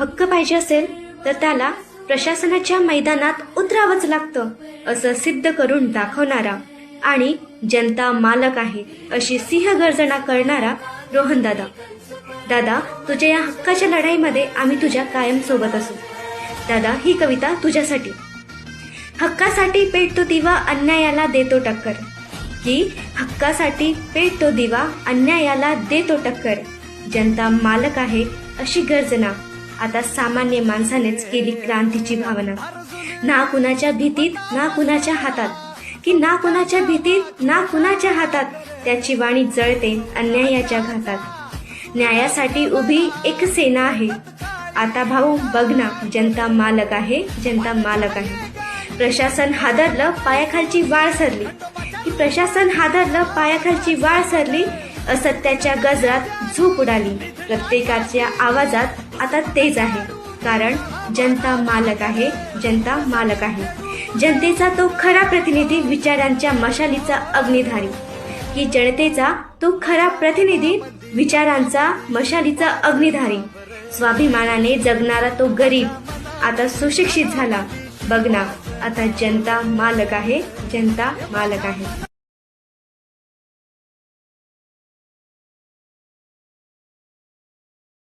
हक्क पाहिजे असेल तर त्याला प्रशासनाच्या मैदानात उतरावंच लागतं असं सिद्ध करून दाखवणारा आणि जनता मालक आहे अशी सिंहगर्जना करणारा रोहन दादा दादा तुझ्या या हक्काच्या लढाईमध्ये आम्ही तुझ्या कायम सोबत असू. दादा ही कविता तुझ्यासाठी. हक्कासाठी पेटतो दिवा अन्यायाला देतो टक्कर. की हक्कासाठी पेटतो दिवा अन्यायाला देतो टक्कर. जनता मालक आहे अशी गर्जना. आता सामान्य माणसानेच केली क्रांतीची भावना. ना कुणाच्या भीतीत ना कुणाच्या हातात. की ना कुणाच्या भीतीत ना कुणाच्या हातात त्याची वाणी जळते अन्यायाच्या घातात. न्यायासाठी उभी एक सेना आहे. आता भाऊ बघ ना जनता मालक आहे जनता मालक आहे. प्रशासन हादरलं पायाखालची वाळ सरली. की प्रशासन हादरलं पायाखालची वाळ सरली असत्याच्या गजरात झोप उडाली. प्रत्येकाच्या आवाजात आता तेच आहे. कारण जनता मालक आहे जनता मालक आहे. जनतेचा तो खरा प्रतिनिधी विचारांच्या मशालीचा अग्निधारी. की जनतेचा तो खरा प्रतिनिधी विचारांचा मशालीचा अग्निधारी. स्वाभिमानाने जगणारा तो गरीब आता सुशिक्षित झाला. बघ ना आता जनता मालक आहे जनता मालक आहे.